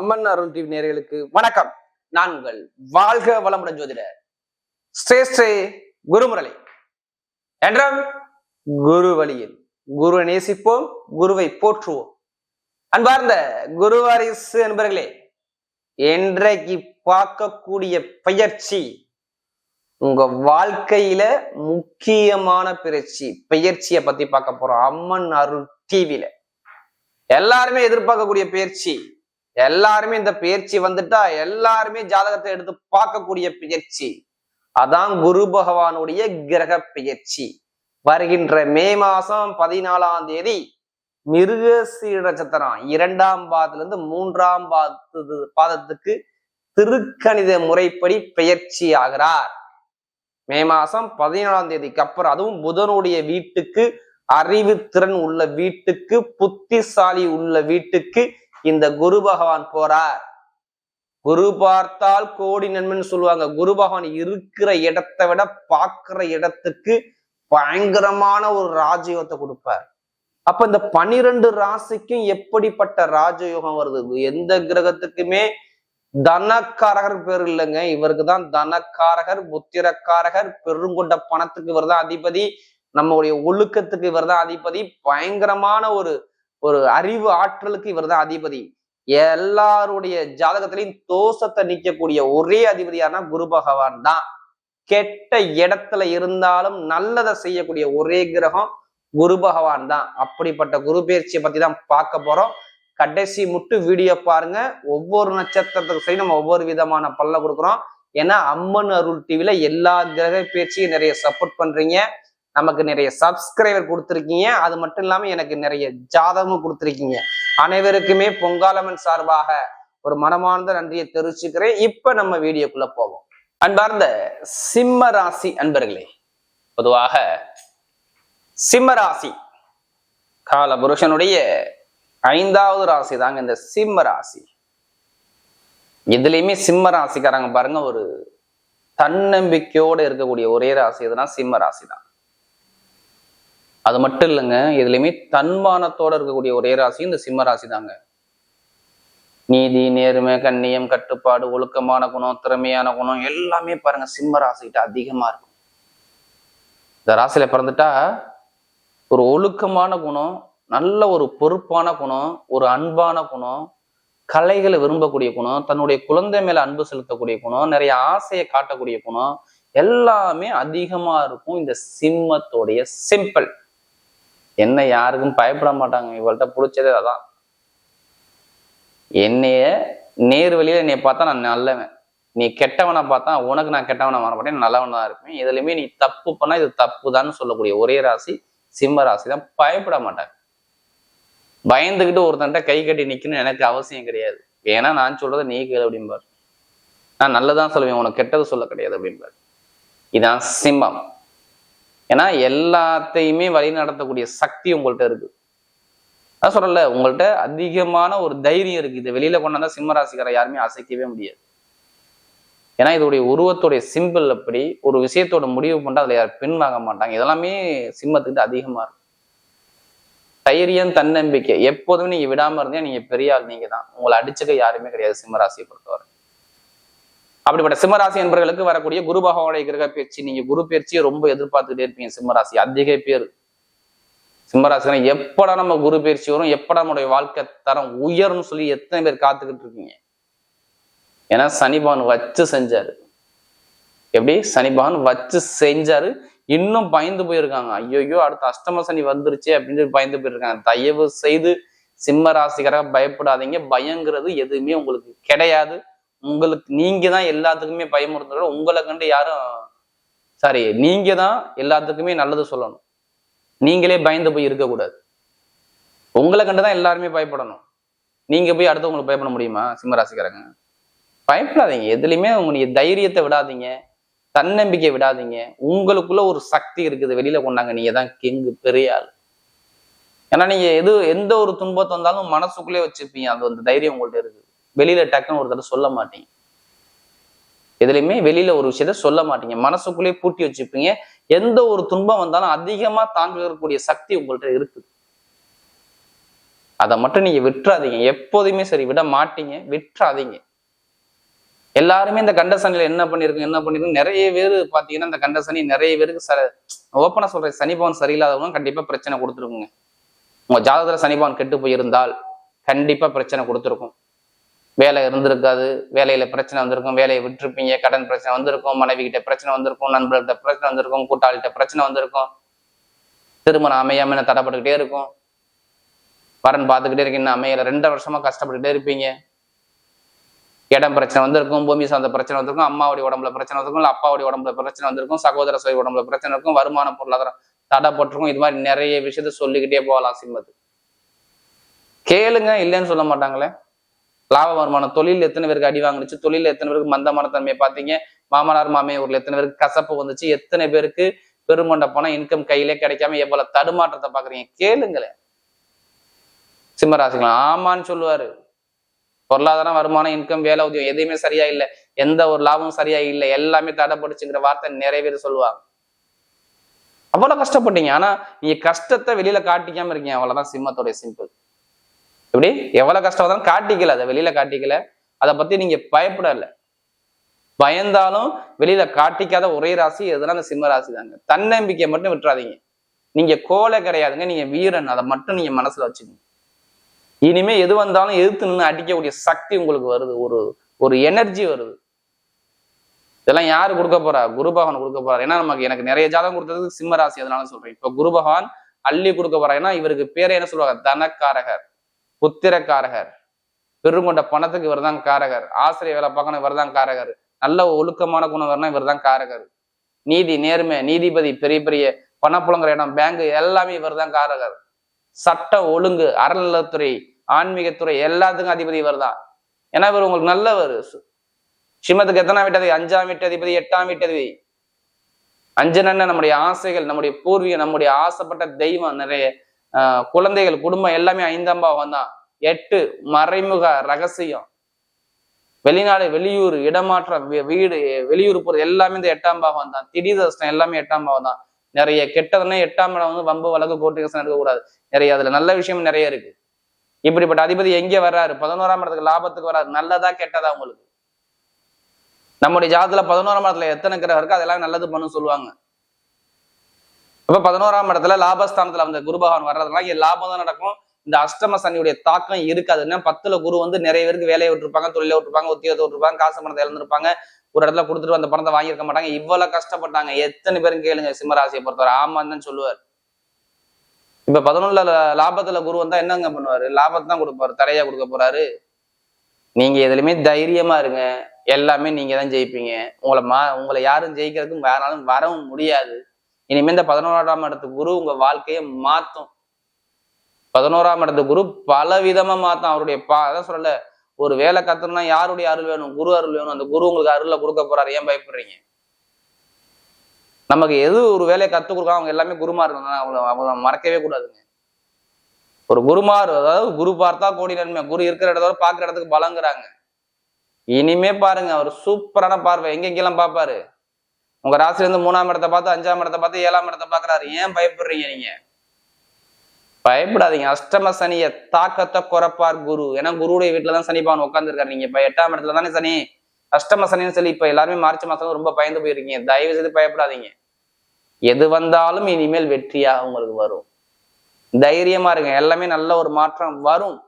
அம்மன் அருள் TV நேர்களுக்கு வணக்கம். நான் உங்கள் வாழ்க வளமுடன் ஜோதிடர் ஸ்ரேஷ்டே குருமுரளி. என்றும் குரு வழியில் குருவை நேசிப்போம் குருவை போற்றுவோம். அன்பார்ந்த குருவாரிசு என்பர்களே இன்றைக்கு பார்க்கக்கூடிய பயிற்சி உங்க வாழ்க்கையில முக்கியமான பயிற்சி பயிற்சியை பத்தி பார்க்க போறோம். அம்மன் அருள் டிவியில. எல்லாருமே எதிர்பார்க்கக்கூடிய பயிற்சி எல்லாருமே இந்த பயிற்சி வந்துட்டா எல்லாருமே ஜாதகத்தை எடுத்து பார்க்கக்கூடிய பயிற்சி. அதான் குரு பகவானுடைய கிரக பயிற்சி. வருகின்ற மே மாசம் பதினாலாம் தேதி மிருக நட்சத்திரம். இரண்டாம் பாதத்துல இருந்து மூன்றாம் பாதத்து பாதத்துக்கு திருக்கணித முறைப்படி பெயர்ச்சி ஆகிறார். மே மாசம் பதினாலாம் தேதிக்கு அப்புறம் அதுவும் புதனுடைய வீட்டுக்கு அறிவு திறன் உள்ள வீட்டுக்கு புத்திசாலி உள்ள வீட்டுக்கு இந்த குரு பகவான் போறார். குரு பார்த்தால் கோடி நன்மைன்னு சொல்லுவாங்க. குரு பகவான் இருக்கிற இடத்தை விட பார்க்கிற இடத்துக்கு பயங்கரமான ஒரு ராஜயோகத்தை கொடுப்பார். அப்ப இந்த பனிரெண்டு ராசிக்கும் எப்படிப்பட்ட ராஜயோகம் வருது? எந்த கிரகத்துக்குமே தனக்காரகர் பேர் இல்லைங்க. இவருக்கு தான் தனக்காரகர் புத்திரக்காரகர் பெருங்கொண்ட பணத்துக்கு இவர் தான் அதிபதி. நம்மளுடைய ஒழுக்கத்துக்கு இவர் தான் அதிபதி. பயங்கரமான ஒரு ஒரு அறிவு ஆற்றலுக்கு இவர் தான் அதிபதி. எல்லாருடைய ஜாதகத்திலையும் தோஷத்தை நீக்கக்கூடிய ஒரே அதிபதியானா குரு பகவான் தான். கெட்ட இடத்துல இருந்தாலும் நல்லதை செய்யக்கூடிய ஒரே கிரகம் குரு பகவான் தான். அப்படிப்பட்ட குரு பயிற்சியை பத்தி தான் பார்க்க போறோம். கடைசி முட்டு வீடியோ பாருங்க. ஒவ்வொரு நட்சத்திரத்துக்கு சரி நம்ம ஒவ்வொரு விதமான பல்ல கொடுக்குறோம். ஏன்னா அம்மன் அருள் டிவில எல்லா கிரக பயிற்சியும் நிறைய சப்போர்ட் பண்றீங்க. நமக்கு நிறைய சப்ஸ்கிரைபர் கொடுத்துருக்கீங்க. அது மட்டும் இல்லாம எனக்கு நிறைய ஜாதகமும் கொடுத்துருக்கீங்க. அனைவருக்குமே பொங்காலமன் சார்பாக ஒரு மனமார்ந்த நன்றியை தெரிவிச்சுக்கிறேன். இப்ப நம்ம வீடியோக்குள்ள போவோம். அன்பார்ந்த சிம்ம ராசி அன்பர்களே பொதுவாக சிம்ம ராசி கால புருஷனுடைய ஐந்தாவது ராசி தாங்க இந்த சிம்ம ராசி. எதுலையுமே சிம்ம ராசிக்காரங்க பாருங்க ஒரு தன்னம்பிக்கையோட இருக்கக்கூடிய ஒரே ராசி எதுனா சிம்ம ராசி தான் அது மட்டும் இல்லைங்க இதுலயுமே தன்மானத்தோட இருக்கக்கூடிய ஒரே ராசி இந்த சிம்ம ராசி தாங்க நீதி நேர்மை கண்ணியம் கட்டுப்பாடு ஒழுக்கமான குணம் திறமையான குணம் எல்லாமே பாருங்க சிம்ம ராசிகிட்ட அதிகமா இருக்கும். இந்த ராசியில பிறந்துட்டா ஒரு ஒழுக்கமான குணம் நல்ல ஒரு பொறுப்பான குணம் ஒரு அன்பான குணம் கலைகளை விரும்பக்கூடிய குணம் தன்னுடைய குழந்தை மேல அன்பு செலுத்தக்கூடிய குணம் நிறைய ஆசையை காட்டக்கூடிய குணம் எல்லாமே அதிகமா இருக்கும் இந்த சிம்மத்தோடைய சிம்பிள். என்ன யாருக்கும் பயப்பட மாட்டாங்க. இவள்கிட்ட பிடிச்சதே அதான். என்னைய நேர் வழியில என்னை பார்த்தா நான் நல்லவன். நீ கெட்டவனை பார்த்தா உனக்கு நான் கெட்டவனை வர மாட்டேன். நல்லவனா தான் இருப்பேன். இதுலயுமே நீ தப்பு பண்ணா இது தப்பு தான் சொல்லக்கூடிய ஒரே ராசி சிம்ம ராசி தான். பயப்பட மாட்டாங்க. பயந்துகிட்டு ஒருத்தன்ட்ட கை கட்டி நிக்கணும்னு எனக்கு அவசியம் கிடையாது. ஏன்னா நான் சொல்றதை நீ கேளு அப்படிம்பார். நான் நல்லதான் சொல்லுவேன். உனக்கு கெட்டது சொல்ல கிடையாது அப்படிம்பார். இதான் சிம்மம். ஏன்னா எல்லாத்தையுமே வழி நடத்தக்கூடிய சக்தி உங்கள்கிட்ட இருக்கு. அதான் சொல்றல உங்கள்கிட்ட அதிகமான ஒரு தைரியம் இருக்கு. இது வெளியில கொண்டாந்தா சிம்மராசிக்காரை யாருமே அசைக்கவே முடியாது. ஏன்னா இதோடைய உருவத்துடைய சிம்பிள் அப்படி ஒரு விஷயத்தோட முடிவு பண்ணால் அதில் யார் பின் வாங்க மாட்டாங்க. இதெல்லாமே சிம்மத்துக்கு அதிகமா இருக்கும் தைரியம் தன்னம்பிக்கை. எப்போதுமே நீங்க விடாம இருந்தே நீங்க பெரிய ஆள் நீங்க தான் உங்களை அடிச்சுக்க யாருமே கிடையாது சிம்மராசியை பொறுத்தவரை. அப்படிப்பட்ட சிம்மராசி என்பர்களுக்கு வரக்கூடிய குரு பகவானுடைய கிரக பயிற்சி நீங்க குரு பயிற்சியை ரொம்ப எதிர்பார்த்துக்கிட்டே இருப்பீங்க சிம்மராசி. அதிக பேர். சிம்மராசினா எப்படா நம்ம குரு பயிற்சி வரும் எப்படா நம்முடைய வாழ்க்கை தரம் உயர்னு சொல்லி எத்தனை பேர் காத்துக்கிட்டு இருக்கீங்க? ஏன்னா சனிபவன் வச்சு செஞ்சாரு. எப்படி? சனிபவன் வச்சு செஞ்சாரு. இன்னும் பயந்து போயிருக்காங்க. ஐயோயோ அடுத்த அஷ்டம சனி வந்துருச்சு அப்படின்னு சொல்லி பயந்து போயிருக்காங்க. தயவு செய்து சிம்ம ராசிக்காரங்க பயப்படாதீங்க. பயங்கிறது எதுவுமே உங்களுக்கு கிடையாது. உங்களுக்கு நீங்க தான் எல்லாத்துக்குமே பயமுறுத்துற உங்களை கண்டு யாரும் சாரி நீங்க தான் எல்லாத்துக்குமே நல்லது சொல்லணும். நீங்களே பயந்து போய் இருக்கக்கூடாது உங்களை கண்டு தான் எல்லாருமே பயப்படணும். நீங்க போய் அடுத்தவங்களுக்கு பயப்பட முடியுமா சிம்மராசிக்காரங்க? பயப்படாதீங்க. எதுலையுமே உங்களுடைய தைரியத்தை விடாதீங்க. தன்னம்பிக்கை விடாதீங்க. உங்களுக்குள்ள ஒரு சக்தி இருக்குது. வெளியில கொண்டாங்க. நீங்க தான் கிங்கு பெரிய ஆள். ஏன்னா நீங்க எது எந்த ஒரு துன்பத்தை வந்தாலும் மனசுக்குள்ளே வச்சிருப்பீங்க. அது அந்த தைரியம் உங்கள்ட்ட இருக்குது வெளியில டக்குன்னு ஒரு தடவை சொல்ல மாட்டீங்க. எதுலையுமே வெளியில ஒரு விஷயத்த சொல்ல மாட்டீங்க. மனசுக்குள்ளேயே பூட்டி வச்சுப்பீங்க. எந்த ஒரு துன்பம் வந்தாலும் அதிகமா தாங்கக்கூடிய சக்தி உங்கள்கிட்ட இருக்குது. அதை மட்டும் நீங்க விட்டுறாதீங்க. எப்போதுமே சரி விட மாட்டீங்க. விட்டுறாதீங்க. எல்லாருமே இந்த கண்டசனில என்ன பண்ணிருக்கு என்ன பண்ணிருக்கு நிறைய பேர் பாத்தீங்கன்னா இந்த கண்டசனி நிறைய பேருக்கு ச ஓப்பனா சொல்றேன். சனிபவன் சரியில்லாதவங்க கண்டிப்பா பிரச்சனை கொடுத்துருக்குங்க. உங்க ஜாதகத்துல சனிபவன் கெட்டு போயிருந்தால் கண்டிப்பா பிரச்சனை கொடுத்துருக்கும். வேலை இருந்திருக்காது வேலையில பிரச்சனை வந்திருக்கும் வேலையை விட்டுருப்பீங்க கடன் பிரச்சனை வந்திருக்கும் மனைவி கிட்ட பிரச்சனை வந்திருக்கும் நண்பர்கிட்ட பிரச்சனை வந்திருக்கும் கூட்டாளிகிட்ட பிரச்சனை வந்திருக்கும். திருமணம் அமையாம தடைப்பட்டுக்கிட்டே இருக்கும். வரன் பார்த்துக்கிட்டே இருக்கு இன்னும் அமையல. ரெண்டரை வருஷமா கஷ்டப்பட்டுக்கிட்டே இருப்பீங்க. இடம் பிரச்சனை வந்திருக்கும் பூமி சார்ந்த பிரச்சனை வந்திருக்கும் அம்மாவுடைய உடம்புல பிரச்சனை வந்திருக்கும் இல்லை அப்பாவுடைய உடம்புல பிரச்சனை வந்திருக்கும் சகோதர சோய் உடம்புல பிரச்சனை இருக்கும் வருமான பொருளாதாரம் தடப்பட்டிருக்கும். இது மாதிரி நிறைய விஷயத்த சொல்லிக்கிட்டே போகலாம் சிம்மது கேளுங்க இல்லைன்னு சொல்ல மாட்டாங்களே. லாப வருமானம் தொழில் எத்தனை பேருக்கு அடி வாங்கினுச்சு தொழில் எத்தனை பேருக்கு மந்தமான தன்மையை பார்த்தீங்க? மாமனார் மாமியார் எத்தனை பேருக்கு கசப்பு வந்துச்சு எத்தனை பேருக்கு பெருமண்ட பணம் இன்கம் கையிலே கிடைக்காம எவ்வளவு தடுமாற்றத்தை பாக்குறீங்க கேளுங்களேன். சிம்மராசிங்களா ஆமான்னு சொல்லுவாரு. பொருளாதாரம் வருமானம் இன்கம் வேலை உதயம் எதையுமே சரியா இல்லை. எந்த ஒரு லாபமும் சரியா இல்லை. எல்லாமே தடைப்படுச்சுங்கிற வார்த்தை நிறைய பேர் சொல்லுவாங்க. அவ்வளவு கஷ்டப்பட்டீங்க. ஆனா நீங்க கஷ்டத்தை வெளியில காட்டிக்காம இருக்கீங்க. அவ்வளவுதான் சிம்மத்துடைய சிம்பிள். எப்படி? எவ்வளவு கஷ்டம் வந்தாலும் காட்டிக்கல அதை வெளியில காட்டிக்கல. அதை பத்தி நீங்க பயப்படல. பயந்தாலும் வெளியில காட்டிக்காத ஒரே ராசி எதுனா அந்த சிம்ம ராசி தாங்க தன்னம்பிக்கையை மட்டும் விட்டுறாதீங்க. நீங்க கோலை கிடையாதுங்க நீங்க வீரன். அதை மட்டும் நீங்க மனசுல வச்சுக்கோங்க. இனிமே எது வந்தாலும் எதிர்த்து நின்று அடிக்கக்கூடிய சக்தி உங்களுக்கு வருது. ஒரு ஒரு எனர்ஜி வருது. இதெல்லாம் யாரு கொடுக்க போறா? குரு பகவான் கொடுக்க போறாரு. ஏன்னா நமக்கு எனக்கு நிறைய ஜாதகம் கொடுத்தது சிம்ம ராசி அதனால சொல்றேன். இப்ப குரு பகவான் அள்ளி கொடுக்க போறா ஏன்னா இவருக்கு பேரை என்ன சொல்லுவாங்க? தனக்காரகர். புத்திரக்காரகர் பெருங்கொண்ட பணத்துக்கு இவர் தான் காரகர். ஆசிரியர் வேலை பார்க்கணும் இவர் தான் காரகர். நல்ல ஒழுக்கமான குணம் வரணும் இவர் தான் காரகர். நீதி நேர்மை நீதிபதி பெரிய பெரிய பணப்புழங்குற இடம் பேங்க் எல்லாமே இவர் தான் காரகர். சட்டம் ஒழுங்கு அறநிலத்துறை ஆன்மீகத்துறை எல்லாத்துக்கும் அதிபதி இவர் தான் ஏன்னா இவர் உங்களுக்கு நல்லவர். சிம்மத்துக்கு எத்தனாம் வீட்டதி அஞ்சாம் வீட்டதிபதி எட்டாம் வீட்டதிபதி அஞ்சு நன்ன நம்முடைய ஆசைகள் நம்முடைய பூர்வீகம் நம்முடைய ஆசைப்பட்ட தெய்வம் நிறைய. குழந்தைகள் குடும்பம் எல்லாமே ஐந்தாம் பாவம் தான். எட்டு மறைமுக ரகசியம். வெளிநாடு வெளியூர் இடமாற்றம் வீடு வெளியூர் போறது எல்லாமே இந்த எட்டாம் பாவம் தான். திடீர் தர்ஷனம் எல்லாமே எட்டாம் பாவம் தான். நிறைய கெட்டதுன்னா எட்டாம் இடம் வந்து வம்பு வழக்கு கோர்ட்டு கேசம் எடுக்கக்கூடாது. நிறைய அதுல நல்ல விஷயம் நிறைய இருக்கு. இப்படிப்பட்ட அதிபதி எங்கே வர்றாரு? பதினோராம் இடத்துக்கு லாபத்துக்கு வராது நல்லதா கெட்டதா உங்களுக்கு? நம்முடைய ஜாதத்துல பதினோராம் இடத்துல எத்தனை கிரகம் இருக்கு அதெல்லாம் நல்லது பண்ணு சொல்லுவாங்க. அப்ப பதினோராம் இடத்துல லாபஸ்தானத்துல அந்த குரு பகவான் வர்றதுனால இங்க லாபம் தான் நடக்கும். இந்த அஷ்டம சனியுடைய தாக்கம் இருக்காது. என்ன? பத்துல குரு வந்து நிறைய பேருக்கு வேலையை விட்டுருப்பாங்க தொழிலை விட்டுருப்பாங்க உத்தியோகத்தை விட்டுருப்பாங்க காசு பணத்தை இழந்திருப்பாங்க. ஒரு இடத்துல கொடுத்துட்டு அந்த பணத்தை வாங்கியிருக்க மாட்டாங்க. இவ்வளவு கஷ்டப்பட்டாங்க. எத்தனை பேரும் கேளுங்க சிம்மராசியை பொறுத்தவரை. ஆமான்னு தான் சொல்லுவார். இப்ப பதினொன்னுல லாபத்துல குரு வந்தா என்னங்க பண்ணுவாரு? லாபத்தை தான் கொடுப்பாரு தரையா கொடுக்க போறாரு. நீங்க எதுலையுமே தைரியமா இருங்க. எல்லாமே நீங்க தான் ஜெயிப்பீங்க. உங்களை மா உங்களை யாரும் ஜெயிக்கிறதுக்கும் வேறாலும் வரவும் முடியாது. இனிமே இந்த பதினோராம் இடத்து குரு உங்க வாழ்க்கையை மாத்தும். பதினோராம் இடத்து குரு பல விதமா மாத்தும். அவருடைய பா அதான் சொல்லல ஒரு வேலை கத்துனா யாருடைய அருள் வேணும்? குரு அருள் வேணும். அந்த குரு உங்களுக்கு அருளை கொடுக்க போறாரு. ஏன் பயப்படுறீங்க? நமக்கு எது ஒரு வேலையை கத்து கொடுக்க அவங்க எல்லாமே குருமார் அவங்க அவங்க மறக்கவே கூடாதுங்க. ஒரு குருமார் அதாவது குரு பார்த்தா கோடி நன்மை. குரு இருக்கிற இடத்தோட பாக்குற இடத்துக்கு பலங்கிறாங்க. இனிமே பாருங்க அவர் சூப்பரான பார்வை. எங்கெங்கெல்லாம் பார்ப்பாரு? உங்க ராசிலேருந்து மூணாம் இடத்தை பார்த்து அஞ்சாம் இடத்தை பார்த்து ஏழாம் இடத்தை பாக்குறாரு ஏன் பயப்படுறீங்க நீங்க? பயப்படாதீங்க. அஷ்டம சனிய தாக்கத்தை குறைப்பார் குரு. ஏன்னா குருடைய வீட்டில் தான் சனி பவன் உட்காந்துருக்காரு நீங்க இப்ப எட்டாம் இடத்துல தானே சனி? அஷ்டம சனின்னு சொல்லி இப்ப எல்லாருமே மார்ச் மாசம் ரொம்ப பயந்து போயிருக்கீங்க. தயவு செய்து பயப்படாதீங்க. எது வந்தாலும் இனிமேல் வெற்றியா உங்களுக்கு வரும். தைரியமா இருங்க. எல்லாமே நல்ல ஒரு மாற்றம் வரும்.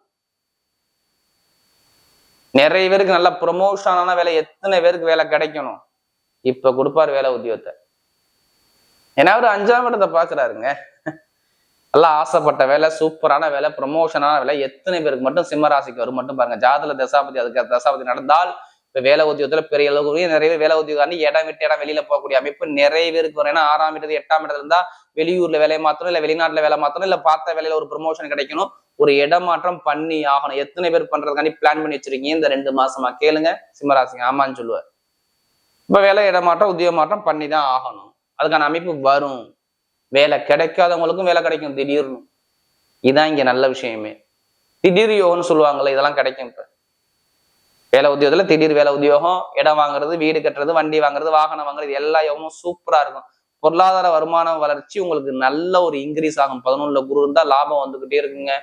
நிறைய பேருக்கு நல்ல ப்ரொமோஷனான வேலை எத்தனை பேருக்கு வேலை கிடைக்கணும்? இப்ப கொடுப்பாரு வேலை உத்தியோகத்தை. ஏன்னா அவர் அஞ்சாம் இடத்தை பாக்குறாருங்க. நல்லா ஆசைப்பட்ட வேலை சூப்பரான வேலை ப்ரொமோஷனான வேலை. எத்தனை பேருக்கு மட்டும் சிம்மராசிக்கு வரும் மட்டும் பாருங்க. ஜாதல தசாபதி அதுக்கு தசாபதி நடந்தால் இப்ப வேலை உத்தியோகத்துல பெரிய அளவுக்கு நிறைய வேலை உத்தியோகம் இடம் விட்டு இடம் வெளியில போகக்கூடிய அமைப்பு நிறைய பேருக்கு வரும். ஏன்னா ஆறாம் இடத்துல எட்டாம் இடத்துல இருந்தா வெளியூர்ல வேலையை மாத்தணும் இல்ல வெளிநாட்டுல வேலை மாத்தணும் இல்ல பார்த்த வேலையில ஒரு ப்ரொமோஷன் கிடைக்கணும். ஒரு இடமாற்றம் பண்ணி ஆகணும். எத்தனை பேர் பண்றதுக்காண்டி பிளான் பண்ணி வச்சிருக்கீங்க இந்த ரெண்டு மாசமா? கேளுங்க. சிம்மராசிங்க ஆமான்னு சொல்லுவார். இப்ப வேலை இடமாற்றம் உத்தியோக மாற்றம் பண்ணி தான் ஆகணும். அதுக்கான அமைப்பு வரும். வேலை கிடைக்காதவங்களுக்கும் வேலை கிடைக்கும் திடீர்னு. இதான் இங்க நல்ல விஷயமே. திடீர் யோகம்னு சொல்லுவாங்கல்ல இதெல்லாம் கிடைக்கும் இப்போ. வேலை உத்தியோகத்தில் திடீர் வேலை உத்தியோகம் இடம் வாங்குறது வீடு கட்டுறது வண்டி வாங்குறது வாகனம் வாங்குறது எல்லா யோகமும் சூப்பரா இருக்கும். பொருளாதார வருமான வளர்ச்சி உங்களுக்கு நல்ல ஒரு இன்க்ரீஸ் ஆகும். பதினொன்னுல குரு இருந்தா லாபம் வந்துகிட்டே இருக்குங்க.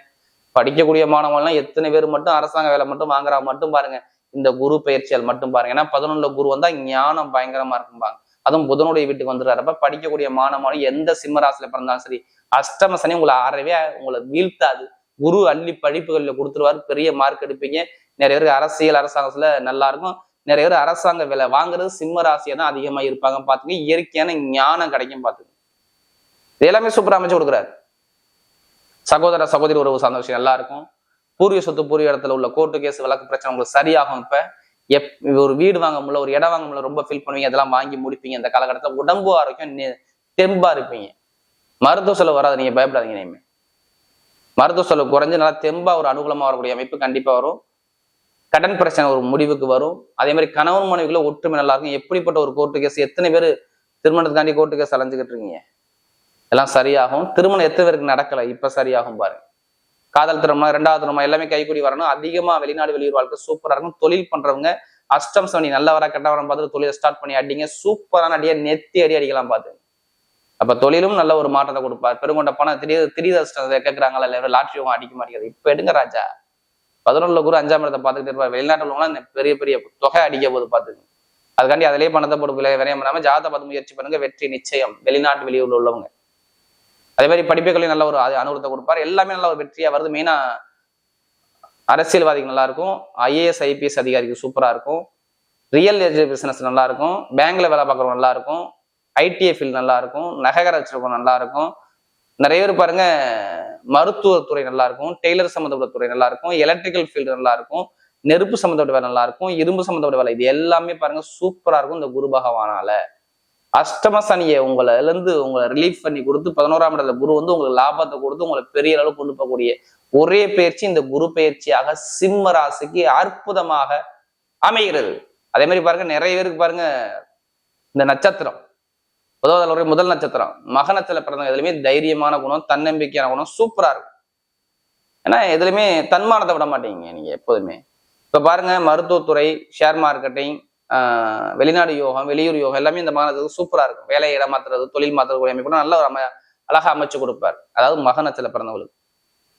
படிக்கக்கூடிய மாணவன்லாம் எத்தனை பேர் மட்டும் அரசாங்க வேலை மட்டும் வாங்குறா மட்டும் பாருங்க. இந்த குரு பயிற்சியால் மட்டும் பாருங்க. ஏன்னா பதினொன்றுல குரு வந்தா ஞானம் பயங்கரமா இருக்கும்பாங்க. அதுவும் புதனுடைய வீட்டுக்கு வந்துடுறாரப்ப படிக்கக்கூடிய மாணவனும் எந்த சிம்மராசில பிறந்தாலும் சரி அஷ்டம சனி உங்களை ஆறவே உங்களை வீழ்த்தாது. குரு அள்ளி படிப்புகளில் கொடுத்துருவாரு. பெரிய மார்க் எடுப்பீங்க. நிறைய பேர் அரசியல் அரசாங்கத்துல நல்லா இருக்கும். நிறைய பேர் அரசாங்க வேலை வாங்குறது சிம்ம ராசியை தான் அதிகமா இருப்பாங்க பாத்துங்க இயற்கையான ஞானம் கிடைக்கும் பாத்துங்க எல்லாமே சூப்பரா அமைச்சு கொடுக்குறாரு. சகோதர சகோதரி உறவு சந்தோஷம் நல்லா இருக்கும் பூர்வீக சொத்து பூர்வீக இடத்துல உள்ள கோர்ட்டு கேஸ் வழக்கு பிரச்சனை உங்களுக்கு சரியாகும் இப்ப. எப் ஒரு வீடு வாங்க முடியல ஒரு இடம் வாங்க முடியல ரொம்ப ஃபீல் பண்ணுவீங்க அதெல்லாம் வாங்கி முடிப்பீங்க. இந்த காலகட்டத்தில் உடம்பு ஆரோக்கியம் தெம்பா இருப்பீங்க. மருத்துவ செலவு வராது நீங்க பயப்படாதீங்க இனிமே. மருத்துவ செலவு குறைஞ்சு நல்லா தெம்பா ஒரு அனுகூலமா வரக்கூடிய அமைப்பு கண்டிப்பா வரும். கடன் பிரச்சனை ஒரு முடிவுக்கு வரும். அதே மாதிரி கணவன் மனைவிக்குள்ள ஒற்றுமை நல்லா இருக்கும். எப்படிப்பட்ட ஒரு கோர்ட்டு கேஸ் எத்தனை பேர் திருமணத்துக்காண்டி கோர்ட்டு கேஸ் அலைஞ்சுக்கிட்டு இருக்கீங்க? எல்லாம் சரியாகும். திருமணம் எத்தனை பேருக்கு நடக்கல? இப்ப சரியாகும் பாருங்க. காதல் திருமணம் ரெண்டாவது திருமணம் எல்லாமே கைகூடி வரணும். அதிகமா வெளிநாடு வெளியூர் வாழ்க்கை சூப்பரா இருக்கும். தொழில் பண்றவங்க அஷ்டம் சனி நல்லவரா கெட்டவரம் பார்த்து தொழிலை ஸ்டார்ட் பண்ணி அடிங்க. சூப்பரான அடியா நெத்தி அடி அடிக்கலாம் பார்த்து. அப்ப தொழிலும் நல்ல ஒரு மாற்றத்தை கொடுப்பார். பெருங்கொண்ட பணம் திடீர் திடீர் அஷ்டம் கேட்கறாங்களா இல்லை லாட்ரி அடிக்க மாட்டேங்குது. இப்ப எடுங்க ராஜா. பதினொன்றுல குரு அஞ்சாம் இடத்தை பார்த்துக்கிட்டு இருப்பார். வெளிநாட்டுல பெரிய பெரிய தொகை அடிக்க போது பார்த்துங்க. அதுக்காண்டி அதிலேயே பணத்தை போட்டு விலை பண்ணாம ஜாத பார்த்து முயற்சி பண்ணுங்க. வெற்றி நிச்சயம். வெளிநாட்டு வெளியூர்ல உள்ளவங்க. அதே மாதிரி படிப்புகளையும் நல்ல ஒரு அனுகூலத்தை கொடுப்பார். எல்லாமே நல்ல ஒரு வெற்றியாக வருது. மெயினாக அரசியல்வாதிகள் நல்லா இருக்கும் ஐஏஎஸ் ஐபிஎஸ் அதிகாரிக்கு சூப்பராக இருக்கும். ரியல் எஸ்டேட் பிஸ்னஸ் நல்லா இருக்கும் பேங்க்ல வேலை பார்க்குறவங்க நல்லா இருக்கும் ஐடிஐ ஃபீல்டு நல்லா இருக்கும் நகைகர வச்சிருக்கோம் நல்லா இருக்கும் நிறைய பேர் பாருங்க மருத்துவத்துறை நல்லா இருக்கும் டெய்லர் சம்மந்தப்பட்ட துறை நல்லா இருக்கும் எலக்ட்ரிக்கல் ஃபீல்டு நல்லா இருக்கும் நெருப்பு சம்மந்தப்பட்ட வேலை நல்லா இருக்கும் இரும்பு சம்மந்தப்பட்ட வேலை இது எல்லாமே பாருங்க சூப்பரா இருக்கும் இந்த குரு பகவானால. அஷ்டம சனியை உங்களை இருந்து உங்களை ரிலீஃப் பண்ணி கொடுத்து பதினோராம் இடத்துல குரு வந்து உங்களுக்கு லாபத்தை கொடுத்து உங்களை பெரிய அளவு கொண்டு போகக்கூடிய ஒரே பயிற்சி இந்த குரு பயிற்சியாக சிம்ம ராசிக்கு அற்புதமாக அமைகிறது. அதே மாதிரி பாருங்க நிறைய பேருக்கு பாருங்க இந்த நட்சத்திரம். பொதுவாக அதில் ஒரு முதல் நட்சத்திரம். மகனத்துல பிறந்தவங்க எதுலையுமே தைரியமான குணம் தன்னம்பிக்கையான குணம் சூப்பரா இருக்கும். ஏன்னா எதுலையுமே தன்மானத்தை விட மாட்டீங்க நீங்க எப்போதுமே. இப்ப பாருங்க மருத்துவத்துறை ஷேர் மார்க்கெட்டிங் வெளிநாடு யோகம் வெளியூர் யோகம் எல்லாமே இந்த மாநிலத்துக்கு சூப்பரா இருக்கும். வேலை இடம் மாத்துறது தொழில் மாத்துறது அமைப்பு நல்ல ஒரு அம அழகா அமைச்சு கொடுப்பார். அதாவது மகனத்தில் பிறந்தவங்களுக்கு.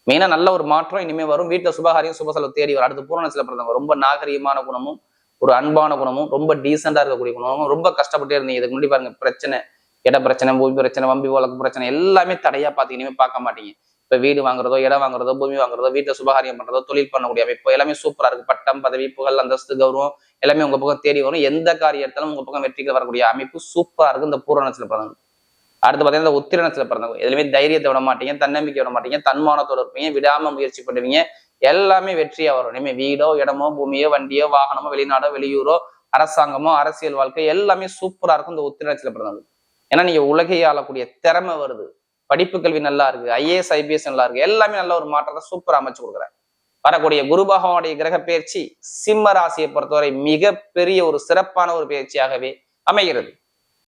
மெயினா நல்ல ஒரு மாற்றம் இனிமேல் வரும். வீட்டில் சுபகாரியம் சுபசெலவு தேடி வரும். அடுத்து பூரணத்தில் பிறந்தவங்க. ரொம்ப நாகரீகமான குணமும் ஒரு அன்பான குணமும் ரொம்ப டீசெண்டாக இருக்கக்கூடிய குணமும் ரொம்ப கஷ்டப்பட்டே இருந்தீங்க. இதுக்கு முன்னாடி பாருங்க பிரச்சனை இட பிரச்சனை பூமி பிரச்சனை வம்பி வழக்கு பிரச்சனை எல்லாமே தடையா பார்த்து இனிமேல் பார்க்க மாட்டீங்க. இப்ப வீடு வாங்குறதோ இடம் வாங்குறதோ பூமி வாங்குறதோ வீட்டை சுபகாரியம் பண்றதோ தொழில் பண்ணக்கூடிய அமைப்பு எல்லாமே சூப்பரா இருக்கு. பட்டம் பதவி புகழ் அந்தஸ்து கௌரவம் எல்லாமே உங்க பக்கம் தேடி வரும். எந்த காரியத்தாலும் உங்க பக்கம் வெற்றிக்கு வரக்கூடிய அமைப்பு சூப்பரா இருக்குது இந்த பூரணத்தில் பிறந்தவங்க. அடுத்து பாத்தீங்கன்னா இந்த உத்திரணத்துல பிறந்தவங்க. எதுவுமே தைரியத்தை விட மாட்டீங்க தன்னம்பிக்கை விட மாட்டீங்க தன்மானத்தோட இருப்பீங்க விடாம முயற்சி பண்ணுவீங்க. எல்லாமே வெற்றியா வரும். இனிமே வீடோ இடமோ பூமியோ வண்டியோ வாகனமோ வெளிநாடோ வெளியூரோ அரசாங்கமோ அரசியல் வாழ்க்கை எல்லாமே சூப்பரா இருக்கும் இந்த உத்திரணத்தில் பிறந்தவங்க. ஏன்னா நீங்க உலகையை ஆளக்கூடிய திறமை வருது. படிப்பு கல்வி நல்லா இருக்கு ஐஏஎஸ் ஐபிஎஸ் நல்லா இருக்கு எல்லாமே நல்ல ஒரு மாற்றத்தை சூப்பரா அமைச்சு கொடுக்குறாரு. வரக்கூடிய குரு பகவானுடைய கிரக பயிற்சி சிம்ம ராசியை பொறுத்தவரை மிகப்பெரிய ஒரு சிறப்பான ஒரு பயிற்சியாகவே அமைகிறது.